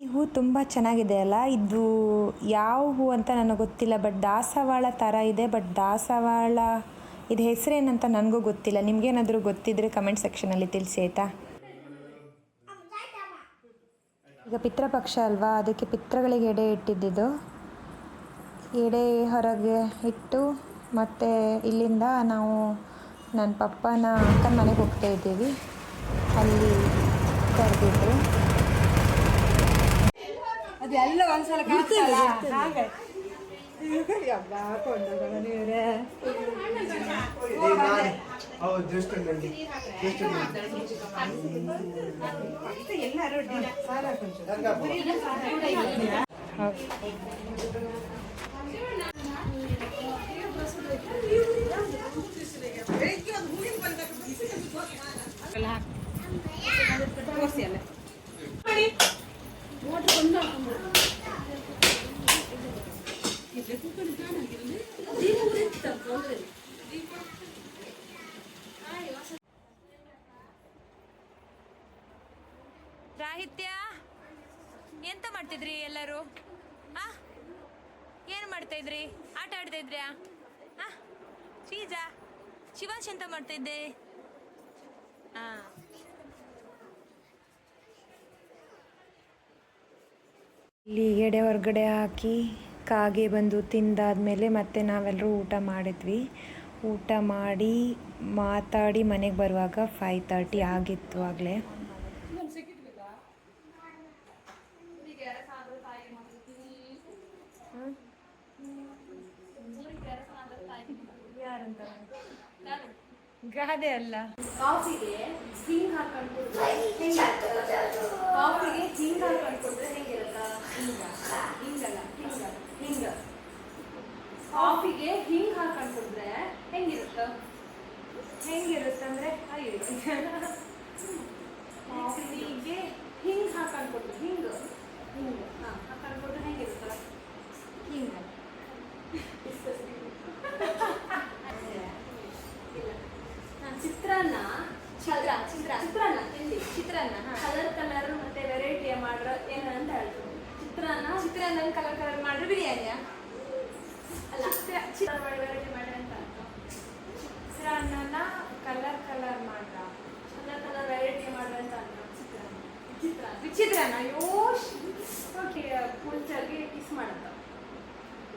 ಈ ಹೂ ತುಂಬ ಚೆನ್ನಾಗಿದೆ ಅಲ್ಲ? ಇದು ಯಾವ ಹೂ ಅಂತ ನನಗೆ ಗೊತ್ತಿಲ್ಲ ಬಟ್ ದಾಸವಾಳ ಥರ ಇದೆ ಬಟ್ ದಾಸವಾಳ ಇದು ಹೆಸರೇನಂತ ನನಗೂ ಗೊತ್ತಿಲ್ಲ. ನಿಮಗೇನಾದರೂ ಗೊತ್ತಿದ್ರೆ ಕಮೆಂಟ್ ಸೆಕ್ಷನಲ್ಲಿ ತಿಳಿಸಿ, ಆಯಿತಾ? ಈಗ ಪಿತೃಪಕ್ಷ ಅಲ್ವಾ? ಅದಕ್ಕೆ ಪಿತ್ರಗಳಿಗೆ ಎಡೆ ಇಟ್ಟಿದ್ದಿದ್ದು ಎಡೆ ಹೊರಗೆ ಇಟ್ಟು ಮತ್ತು ಇಲ್ಲಿಂದ ನಾವು ನನ್ನ ಪಪ್ಪನ ಅಕ್ಕನ ಮನೆಗೆ ಹೋಗ್ತಾ ಇದ್ದೀವಿ. ಅಲ್ಲಿ ಕರೆದಿದ್ರು. ಅದೆಲ್ಲ ಒಂದ್ಸಲ ಕಾಣ್ತಲ್ಲ ಹಾಗೆ ಯಬ್ಬ ಕೊಂಡೋಗಲ್ಲ ನೀವ್ರೆ ಹೌದು ಜಸ್ಟ್ ನನಗೆ ಜಸ್ಟ್ ಎಲ್ಲರೂ ರಾಹಿತ್ಯ, ಎಂತ ಮಾಡ್ತಿದ್ರಿ ಎಲ್ಲರೂ? ಆ? ಏನು ಮಾಡ್ತಾ ಇದ್ರಿ? ಆಟ ಆಡ್ತಾ ಇದ್ರ್ಯಾ? ಆ? ಶ್ರೀಜಾ, ಶಿವಾಂಶ್ ಎಂತ ಮಾಡ್ತಾ ಇದ್ದೆ? ಆ. ಇಲ್ಲಿ ಎಡೆ ಹೊರಗಡೆ ಹಾಕಿ ಕಾಗೆ ಬಂದು ತಿಂದಾದ್ಮೇಲೆ ಮತ್ತೆ ನಾವೆಲ್ಲರೂ ಊಟ ಮಾಡಿದ್ವಿ. ಊಟ ಮಾಡಿ ಮಾತಾಡಿ ಮನೆಗೆ ಬರುವಾಗ ಫೈವ್ ತರ್ಟಿ ಆಗಿತ್ತು ಆಗಲೇ. ಗಾದೆ ಅಲ್ಲ. ಕಾಫಿಗೆ ಹಾಕೊಂಡು? ಕಾಫಿಗೆ ಹಾಕೊಂಡು ಹೆಂಗಿರಲ್ಲ? ಹಿಂಗ ಹಿಂಗಲ್ಲ. ಹಿಂಗ ಕಾಫಿಗೆ ಹಿಂಗ್ ಹೇಗಿರುತ್ತೆ? ಕುಡ್ದ್ರೆ ಹೆಂಗಿರುತ್ತ ಹೆಂಗಿರುತ್ತಂದ್ರೆ ಅಯ್ಯೋ ಕಾಫಿಗೆ ಹಿಂಗ್ ಹಾಕೊಂಡು ಕುಡ್ದ್ರೆ ಹಿಂಗ? ಹಿಂಗ. ಹಾ ಹಾಕೊಂಡು ಕುಡ್ದ್ರೆ ಹೆಂಗಿರುತ್ತ ಹಿಂಗ. ನಾನು ಚಿತ್ರಾನ್ನ. ಚದ್ರ ಚಿತ್ರ. ಚಿತ್ರಾನ್ನ, ತಿಂಡಿ. ಚಿತ್ರಾನ್ನ ಕಲರ್ ಕಲರ್ ಮತ್ತೆ ವೆರೈಟಿ ಮಾಡ್ರ ಏನಂತ ಹೇಳ್ತು ಚಿತ್ರಾನ್ನ ಚಿತ್ರಾನ್ನ ಕಲರ್ ಕಲರ್ ಮಾಡ್ರೆ ಬಿರಿಯಾನಿಯ? ಅಲ್ಲ ಚಿತ್ರ ಮಾಡಿ ವೆರೈಟಿ ಮಾಡಿ ಅಂತ ಅರ್ಥ. ಚಿತ್ರಾನ್ನನ ಕಲರ್ ಕಲರ್ ಮಾಡ್ರ ಕಲರ್ ಕಲರ್ ವೆರೈಟಿ ಅರ್ಥ ಚಿತ್ರಾನ್ನ ಚಿತ್ರಾನ್ನ ವಿಚಿತ್ರನ? ಅಯ್ಯೋ ಓಕೆ ಕುಲ್ಚಾಗೆ ಕಿಸ್ ಮಾಡತ್ತ.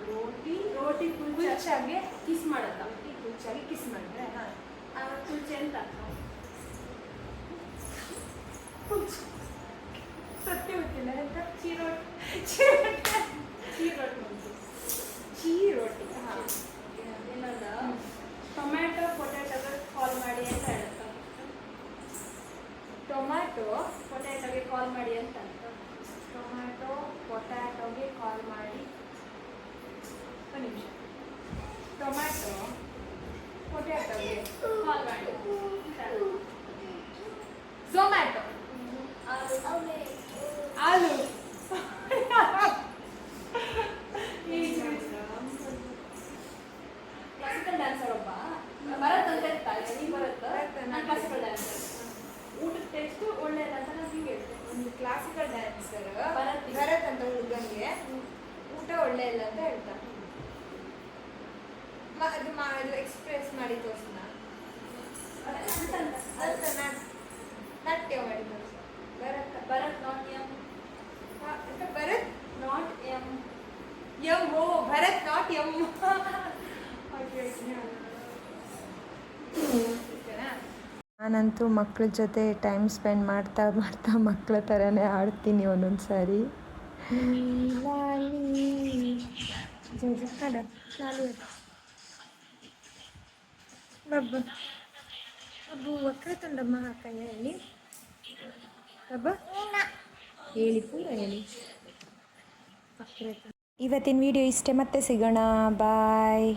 ರೋಟಿ? ರೋಟಿ ಕುಲ್ಚಾಗೆ ಕಿಸ್ ಮಾಡತ್ತ. ರೋಟಿ ಕುಲ್ಚಾಗೆ ಕಿಸ್ ಮಾಡಿದ್ರೆ? ಕುಲ್ಚೆ ಅಂತ ಸತ್ಯ ಗೊತ್ತಿಲ್ಲ ಚೀರೋಟಿ ಚೀರೋಟಿ ಚೀರೋಟಿ ಉಂಟು ಚೀ ರೋಟಿ ಹಾ. ಏನದ ಟೊಮ್ಯಾಟೊ ಪೊಟ್ಯಾಟೊ ಕಾಲ್ ಮಾಡಿ ಅಂತ ಹೇಳುತ್ತೆ ಟೊಮ್ಯಾಟೊ ಪೊಟ್ಯಾಟೊಗೆ ಕಾಲ್ ಮಾಡಿ ಅಂತ ಅಂತ ಟೊಮ್ಯಾಟೊ ಪೊಟ್ಯಾಟೊಗೆ ಕಾಲ್ ಮಾಡಿ ಒಂದು ನಿಮಿಷ ಟೊಮ್ಯಾಟೊ ಪೊಟ್ಯಾಟೊಗೆ ಕಾಲ್ ಮಾಡಿ ಝೊಮ್ಯಾಟೊ ಆಲೂ ಕ್ಲಾಸಿಕಲ್ ಡ್ಯಾನ್ಸರ್ ಒಬ್ಬ ಭರತ್ ಅಂತ ಇರ್ತಾರೆ ನೀ ಭರತ್ ಭರತ್, ನಾನು ನಾನು ಕ್ಲಾಸಿಕಲ್ ಡ್ಯಾನ್ಸರ್ ಊಟದ ಟೇಸ್ಟ್ ಒಳ್ಳೇದು ಅಂತ ನಾನು ಹಿಂಗೆ ಒಂದು ಕ್ಲಾಸಿಕಲ್ ಡ್ಯಾನ್ಸರ್ ಭರತ್. ಭರತ್ ಅಂತ ಹುಡುಗಂಗೆ ಊಟ ಒಳ್ಳೆ ಇಲ್ಲ ಅಂತ ಅದು ಎಕ್ಸ್ಪ್ರೆಸ್ ಮಾಡಿ ತೋರಿಸ್ನ ಅಂತ ಅಂತ. ಅದು ನಾಟ್ ನಾಟ್ಯ ಮಾಡಿ ತೋರಿಸ. Bharat Bharatanatyam. ಹ, ಅದು ಭರತ್ ನಾಟ್ ಎಂ. ಎಂ ಓ ಭರತ್ ನಾಟ್ ಎಂ. ನಾನಂತೂ ಮಕ್ಕಳ ಜೊತೆ ಟೈಮ್ ಸ್ಪೆಂಡ್ ಮಾಡ್ತಾ ಮಾಡ್ತಾ ಮಕ್ಕಳ ಥರನೇ ಆಡ್ತೀನಿ ಒಂದೊಂದು ಸಾರಿ ಬಬ್ಬ ಅಬ್ಬು ವಕ್ರತುಂಡಮ್ಮ ಹಾಕಯ್ಯ ಹೇಳಿ ಬಬ್ಬ ಹೇಳಿ ಪೂರ ಹೇಳಿ ಇವತ್ತಿನ ವಿಡಿಯೋ ಇಷ್ಟೇ ಮತ್ತೆ ಸಿಗೋಣ ಬಾಯ್